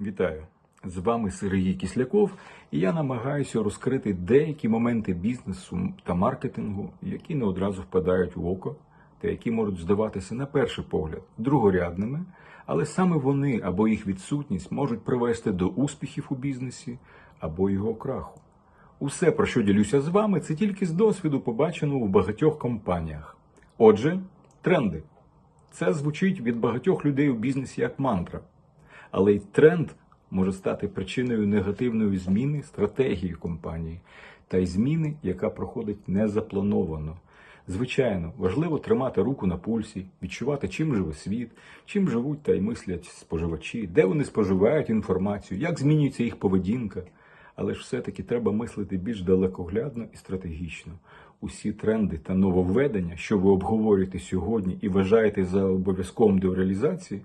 Вітаю! З вами Сергій Кисляков, і я намагаюся розкрити деякі моменти бізнесу та маркетингу, які не одразу впадають в око, та які можуть здаватися на перший погляд другорядними, але саме вони або їх відсутність можуть привести до успіхів у бізнесі або його краху. Усе, про що ділюся з вами, це тільки з досвіду, побаченого в багатьох компаніях. Отже, тренди. Це звучить від багатьох людей у бізнесі як мантра. Але й тренд може стати причиною негативної зміни стратегії компанії та й зміни, яка проходить незаплановано. Звичайно, важливо тримати руку на пульсі, відчувати, чим живе світ, чим живуть та й мислять споживачі, де вони споживають інформацію, як змінюється їх поведінка. Але ж все-таки треба мислити більш далекоглядно і стратегічно. Усі тренди та нововведення, що ви обговорюєте сьогодні і вважаєте за обов'язковим до реалізації,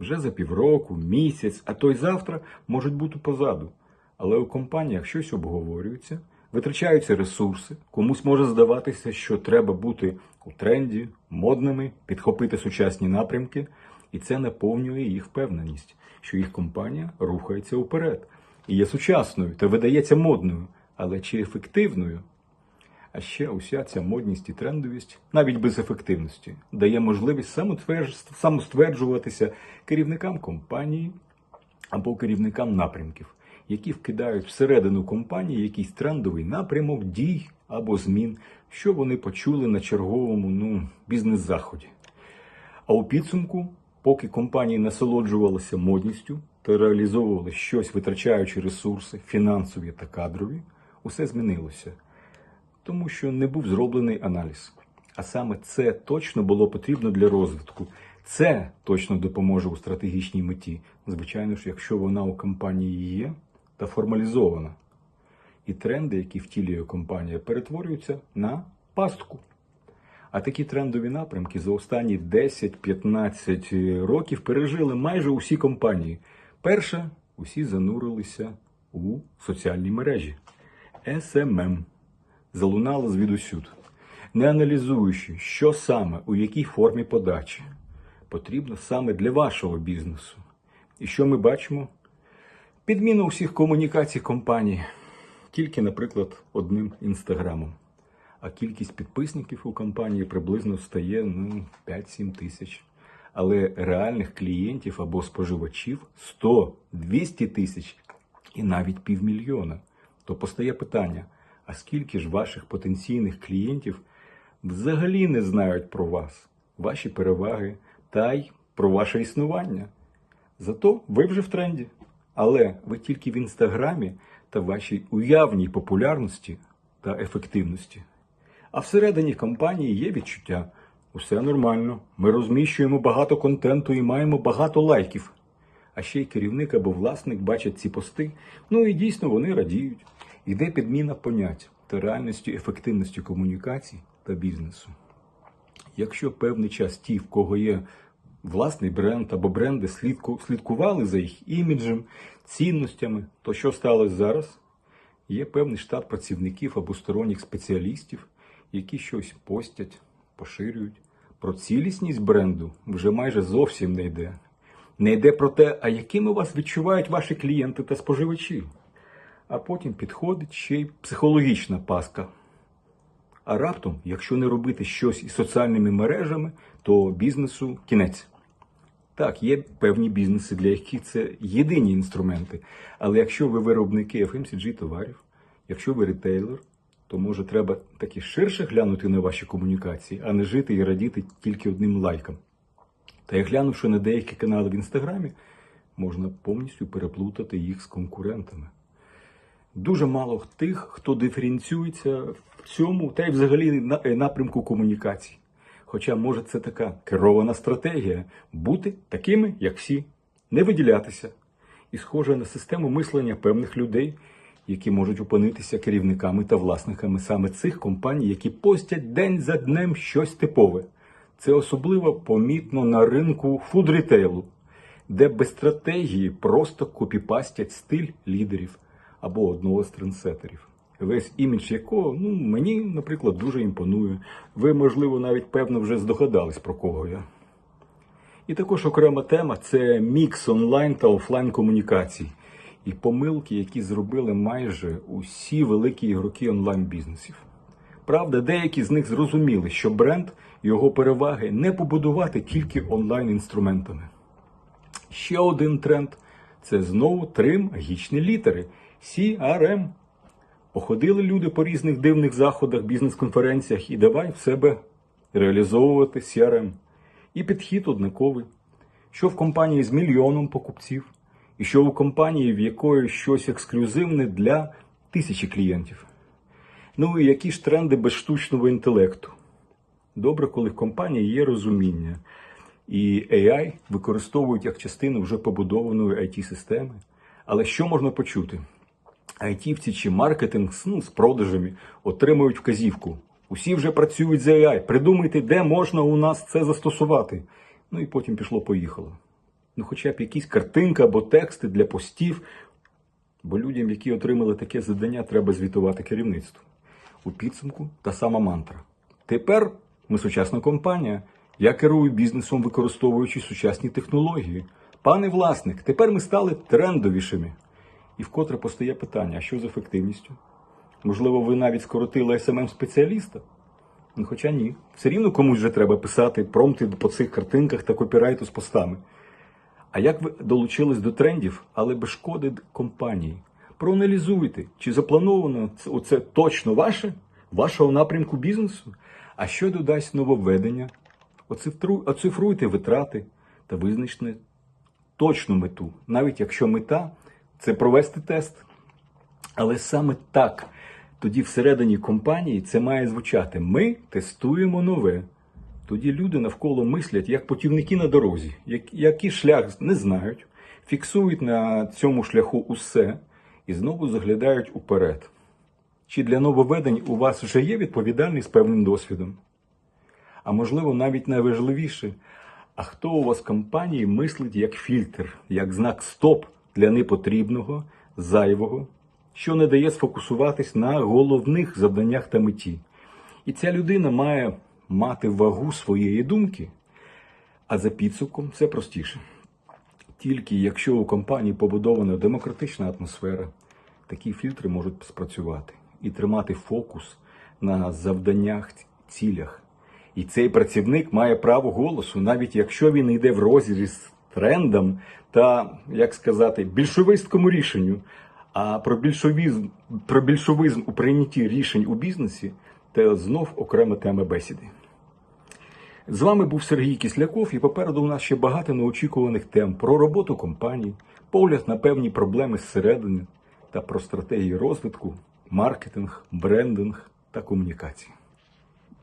вже за півроку, місяць, а то й завтра можуть бути позаду. Але у компаніях щось обговорюється, витрачаються ресурси, комусь може здаватися, що треба бути у тренді, модними, підхопити сучасні напрямки, і це наповнює їх впевненість, що їх компанія рухається вперед і є сучасною та видається модною, але чи ефективною? А ще уся ця модність і трендовість, навіть без ефективності, дає можливість самостверджуватися керівникам компанії або керівникам напрямків, які вкидають всередину компанії якийсь трендовий напрямок дій або змін, що вони почули на черговому ну, бізнес-заході. А у підсумку, поки компанії насолоджувалися модністю та реалізовували щось, витрачаючи ресурси, фінансові та кадрові, усе змінилося тому що не був зроблений аналіз. А саме це точно було потрібно для розвитку. Це точно допоможе у стратегічній меті. Звичайно ж, якщо вона у компанії є та формалізована. І тренди, які втілює компанія, перетворюються на пастку. А такі трендові напрямки за останні 10-15 років пережили майже усі компанії. Перше, усі занурилися у соціальні мережі. SMM залунало звідусюд, не аналізуючи, що саме, у якій формі подачі потрібно саме для вашого бізнесу. І що ми бачимо? Підміна усіх комунікацій компанії, тільки, наприклад, одним інстаграмом. А кількість підписників у компанії приблизно стає ну, 5-7 тисяч. Але реальних клієнтів або споживачів 100-200 тисяч і навіть півмільйона. То постає питання: а скільки ж ваших потенційних клієнтів взагалі не знають про вас, ваші переваги та й про ваше існування? Зато ви вже в тренді. Але ви тільки в інстаграмі та вашій уявній популярності та ефективності. А всередині компанії є відчуття. Усе нормально. Ми розміщуємо багато контенту і маємо багато лайків. А ще й керівник або власник бачать ці пости. Ну і дійсно вони радіють. Йде підміна понять та реальності ефективності комунікацій та бізнесу. Якщо певний час ті, в кого є власний бренд або бренди, слідку, слідкували за їх іміджем, цінностями, то що сталося зараз? Є певний штат працівників або сторонніх спеціалістів, які щось постять, поширюють. Про цілісність бренду вже майже зовсім не йде. Не йде про те, а якими вас відчувають ваші клієнти та споживачі. А потім підходить ще й психологічна паска. А раптом, якщо не робити щось із соціальними мережами, то бізнесу кінець. Так, є певні бізнеси, для яких це єдині інструменти. Але якщо ви виробники FMCG товарів, якщо ви ретейлер, то може треба таки ширше глянути на ваші комунікації, а не жити і радіти тільки одним лайком. Та як глянувши на деякі канали в інстаграмі, можна повністю переплутати їх з конкурентами. Дуже мало тих, хто диференціюється в цьому та й взагалі е, напрямку комунікацій. Хоча, може, це така керована стратегія бути такими, як всі, не виділятися. І схоже на систему мислення певних людей, які можуть опинитися керівниками та власниками саме цих компаній, які постять день за днем щось типове. Це особливо помітно на ринку фуд-рітейлу, де без стратегії просто копіпастять стиль лідерів або одного з трендсетерів. Весь імідж якого ну, мені, наприклад, дуже імпонує. Ви, можливо, навіть певно вже здогадались, про кого я. І також окрема тема це мікс онлайн та офлайн комунікацій і помилки, які зробили майже усі великі ігроки онлайн-бізнесів. Правда, деякі з них зрозуміли, що бренд його переваги не побудувати тільки онлайн-інструментами. Ще один тренд це знову три магічні літери CRM. Походили люди по різних дивних заходах, бізнес-конференціях і давай в себе реалізовувати CRM. І підхід однаковий. Що в компанії з мільйоном покупців, і що в компанії, в якої щось ексклюзивне для тисячі клієнтів. Ну і які ж тренди без штучного інтелекту? Добре, коли в компанії є розуміння, і AI використовують як частину вже побудованої IT-системи. Але що можна почути? Айтівці чи маркетинг ну, з продажами отримують вказівку. Усі вже працюють з AI. Придумайте, де можна у нас це застосувати. Ну і потім пішло-поїхало. Ну, хоча б якісь картинки або тексти для постів. Бо людям, які отримали таке завдання, треба звітувати керівництву. У підсумку та сама мантра. Тепер ми сучасна компанія. Я керую бізнесом, використовуючи сучасні технології. Пане власник, тепер ми стали трендовішими. І вкотре постає питання: а що з ефективністю? Можливо, ви навіть скоротили smm спеціаліста Ну, хоча ні. Все рівно комусь вже треба писати промпти по цих картинках та копірайту з постами. А як ви долучились до трендів, але без шкоди компанії? Проаналізуйте, чи заплановано це, оце точно ваше, вашого напрямку бізнесу? А що додасть нововведення? Оцифру- Оцифруйте витрати та визначте точну мету, навіть якщо мета це провести тест. Але саме так, тоді всередині компанії це має звучати: ми тестуємо нове. Тоді люди навколо мислять як путівники на дорозі, як- який шлях не знають, фіксують на цьому шляху усе і знову заглядають уперед. Чи для нововведень у вас вже є відповідальний з певним досвідом? А можливо, навіть найважливіше, а хто у вас в компанії мислить як фільтр, як знак стоп для непотрібного, зайвого, що не дає сфокусуватись на головних завданнях та меті. І ця людина має мати вагу своєї думки, а за підсумком все простіше. Тільки якщо у компанії побудована демократична атмосфера, такі фільтри можуть спрацювати і тримати фокус на завданнях, цілях. І цей працівник має право голосу, навіть якщо він йде в розріз з трендом та, як сказати, більшовистському рішенню. А про більшовізм, про більшовизм у прийнятті рішень у бізнесі це знов окрема тема бесіди. З вами був Сергій Кисляков, і попереду у нас ще багато неочікуваних тем про роботу компаній, погляд на певні проблеми зсередини та про стратегії розвитку, маркетинг, брендинг та комунікації.